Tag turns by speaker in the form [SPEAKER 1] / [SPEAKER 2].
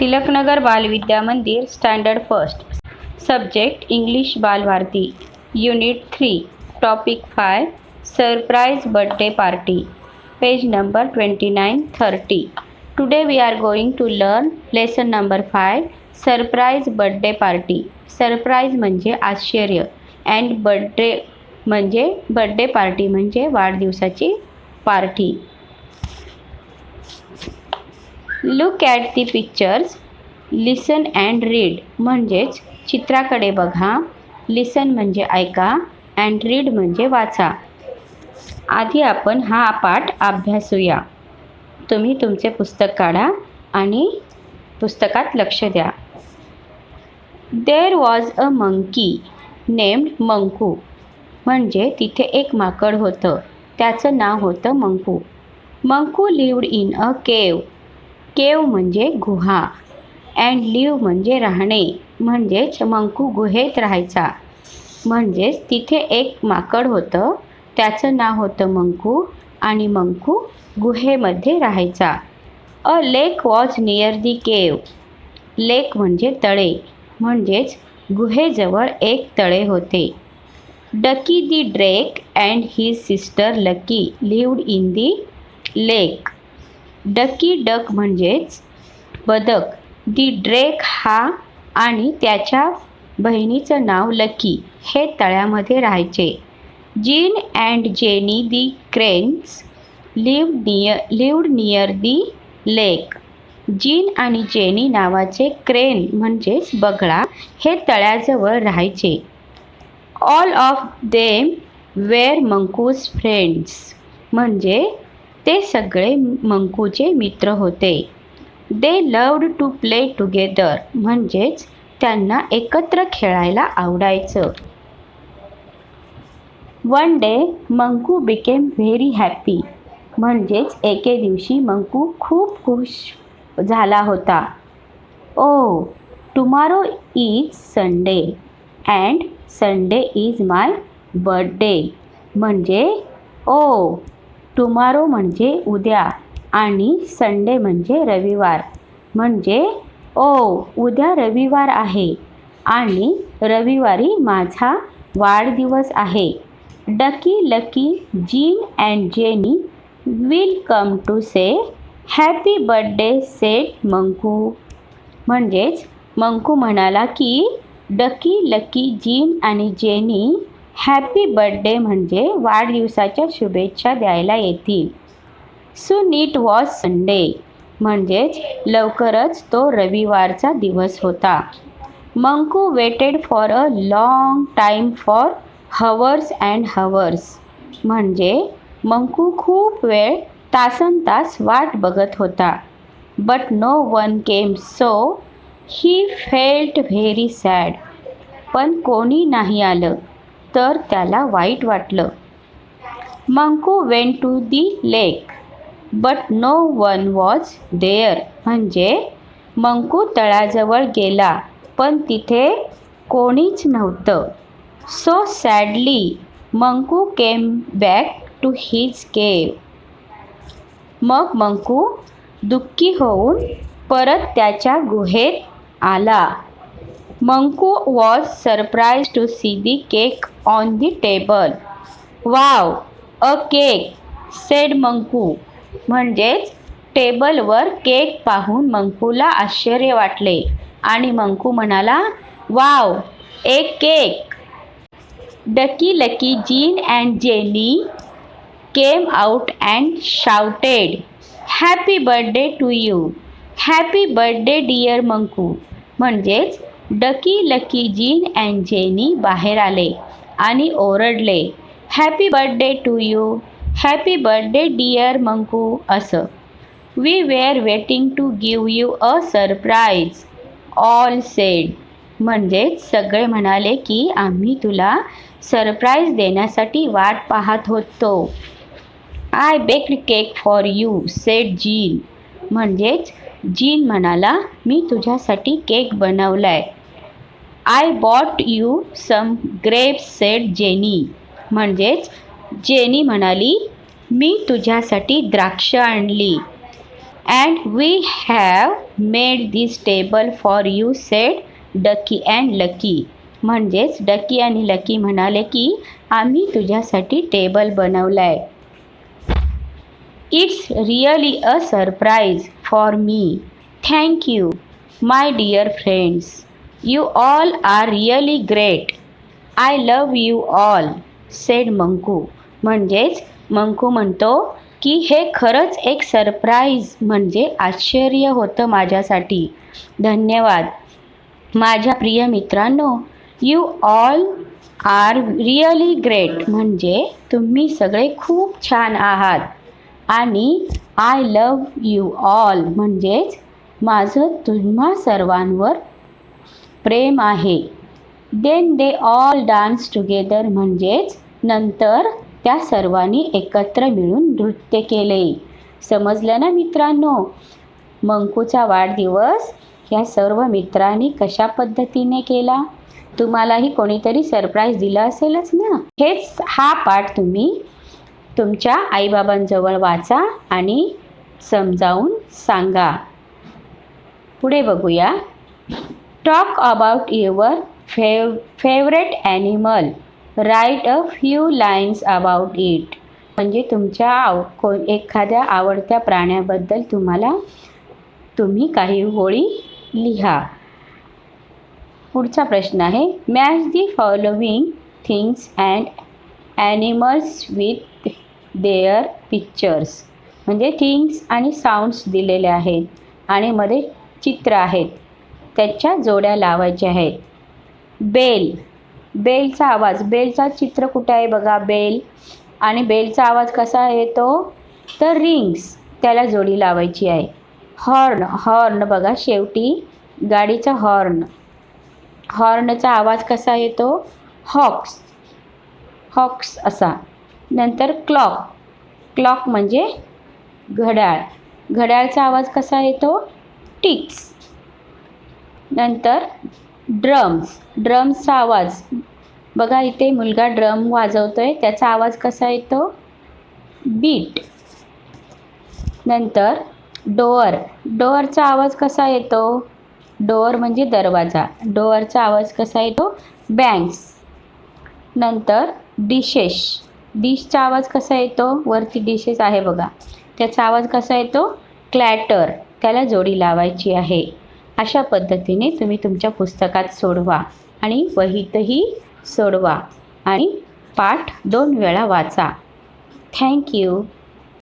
[SPEAKER 1] Tilaknagar Balvidya Mandir standard first. Subject English Balbharati. Unit three. Topic five. Surprise birthday party. Page number twenty nine thirty. Today we are going to learn lesson number five surprise birthday party. Surprise म्हणजे आश्चर्य. And birthday म्हणजे birthday party म्हणजे वाढदिवसाची party. Look at the pictures listen and read म्हणजेच चित्राकडे बघा. लिसन म्हणजे ऐका अँड रीड म्हणजे वाचा. आधी आपण हा पाठ अभ्यासूया. तुम्ही तुमचे पुस्तक काढा आणि पुस्तकात लक्ष द्या. There was a monkey named Manku म्हणजे तिथे एक माकड होतं. त्याचं नाव होतं Manku Manku lived in a cave cave म्हणजे गुहा अँड लिव म्हणजे राहणे म्हणजेच मंकू गुहेत राहायचा. म्हणजेच तिथे एक माकड होतं त्याचं नाव होतं मंकू आणि मंकू गुहेमध्ये राहायचा. A lake was near the cave. Lake म्हणजे तळे म्हणजेच गुहेजवळ एक तळे होते. Ducky the drake and his sister Lucky lived in the lake. Ducky duck म्हणजेच बदक. दी ड्रेक हा आणि त्याच्या बहिणीचं नाव लकी हे तळ्यामध्ये राहायचे. Jean and Jenny the cranes live near lived near the lake. Jean आणि जेनी नावाचे क्रेन म्हणजेच बगळा हे तळ्याजवळ राहायचे. All of them were Manku's friends म्हणजे ते सगळे मंकूचे मित्र होते. They loved to play together म्हणजेच त्यांना एकत्र खेळायला आवडायचं. One day Manku became very happy म्हणजेच एके दिवशी मंकू खूप खुश झाला होता. ओ tomorrow is Sunday and Sunday is my birthday म्हणजे ओ टुमारो म्हणजे उद्या आणि संडे म्हणजे रविवार. म्हणजे ओ उद्या रविवार आहे आणि रविवारी माझा वाढदिवस आहे. Ducky Lucky Jean and Jenny will come to say happy birthday said Manku. म्हणजेच मंकू म्हणाला की डकी लकी जीन आणि जेनी हॅपी बर्थडे म्हणजे वाढदिवसाच्या शुभेच्छा द्यायला येतील. सून इट वॉज संडे म्हणजेच लवकरच तो रविवारचा दिवस होता. Manku waited for a long time for hours and hours म्हणजे मंकू खूप वेळ तासन तास वाट बघत होता. But no one came so he felt very sad पण कोणी नाही आलं. तर त्याला वाईट वाटलं. Manku went to the lake but no one was there म्हणजे मंकू तळाजवळ गेला पण तिथे कोणीच नव्हतं. So sadly Manku came back to his cave मग मंकू दुःखी होऊन परत त्याच्या गुहेत आला. Manku was surprise to see the cake on the table wow a cake said Manku. म्हणजेच टेबलवर केक पाहून मंकूला आश्चर्य वाटले. आणि मंकू म्हणाला वाव एक cake Ducky Lucky Jean and Jenny came out and shouted happy birthday to you happy birthday dear Manku. म्हणजेच Ducky Lucky Jean and Jenny बाहेर आले आणि ओरडले happy birthday to you happy birthday dear Manku असं. We were waiting to give you a surprise all said. म्हणजेच सगळे म्हणाले की आम्ही तुला सरप्राईज देण्यासाठी वाट पाहत होतो. I baked cake for you said Jean. म्हणजेच जीन म्हणाला मी तुझ्यासाठी केक बनवलाय. I bought you some grapes said Jenny म्हणजेच जेनी म्हणाली मी तुझ्यासाठी द्राक्ष आणली. And we have made this table for you said Ducky and Lucky म्हणजेच डकी आणि लकी म्हणाले की आम्ही तुझ्यासाठी टेबल बनवला आहे it's really a surprise for me thank you my dear friends you all are really great I love you all said Manku म्हणजेच मंकू म्हणतो की हे खरंच एक सरप्राईज म्हणजे आश्चर्य होतं माझ्यासाठी. धन्यवाद. माझ्या प्रिय मित्रांनो you all are really great म्हणजे तुम्ही सगळे खूप छान आहात. आणि आय लव यू ऑल म्हणजेच माझं तुम्हा सर्वांवर प्रेम आहे. Then they all dance together म्हणजेच नंतर त्या सर्वांनी एकत्र मिळून नृत्य केले. समजलं ना मित्रांनो? मंकूचा वाढदिवस ह्या सर्व मित्रांनी कशा पद्धतीने केला? तुम्हालाही कोणीतरी सरप्राईज दिलं असेलच ना? हेच हा पाठ तुम्ही तुमच्या आईबाबांजवळ वाचा आणि समजावून सांगा. पुढे बघूया. Talk about your fav favourite animal write a few lines about it म्हणजे तुमच्या आव को एखाद्या आवडत्या प्राण्याबद्दल तुम्हाला तुम्ही काही ओळी लिहा. पुढचा प्रश्न आहे. Match the following things and animals with their pictures म्हणजे थिंग्स आणि साऊंड्स दिलेले आहेत. आणि मध्ये चित्र आहेत. त्याच्या जोड्या लावायच्या आहेत. बेल. बेलचा आवाज. बेलचा चित्र कुठे आहे बघा? बेल. आणि बेलचा आवाज कसा येतो तर रिंग्स त्याला जोडी लावायची आहे. हॉर्न. हॉर्न बघा शेवटी. गाडीचा हॉर्न. हॉर्नचा आवाज कसा येतो हॉक्स. हॉक्स असा. नंतर क्लॉक. क्लॉक म्हणजे घड्याळ. घड्याळचा आवाज कसा येतो टिक्स. नंतर ड्रम्स ड्रम्सचा आवाज. बघा इथे मुलगा ड्रम वाजवतो आहे त्याचा आवाज कसा येतो? बीट. नंतर डोअर. डोअरचा आवाज कसा येतो? डोअर म्हणजे दरवाजा. डोअरचा आवाज कसा येतो? बँक्स. नंतर डिशेश डिशचा आवाज कसा येतो? वरती डिशेस आहे बघा. त्याचा आवाज कसा येतो? क्लॅटर. त्याला जोडी लावायची आहे. अशा पद्धतीने तुम्ही तुमच्या पुस्तकात सोडवा आणि वहीतही सोडवा आणि पाठ दोन वेळा वाचा. थँक्यू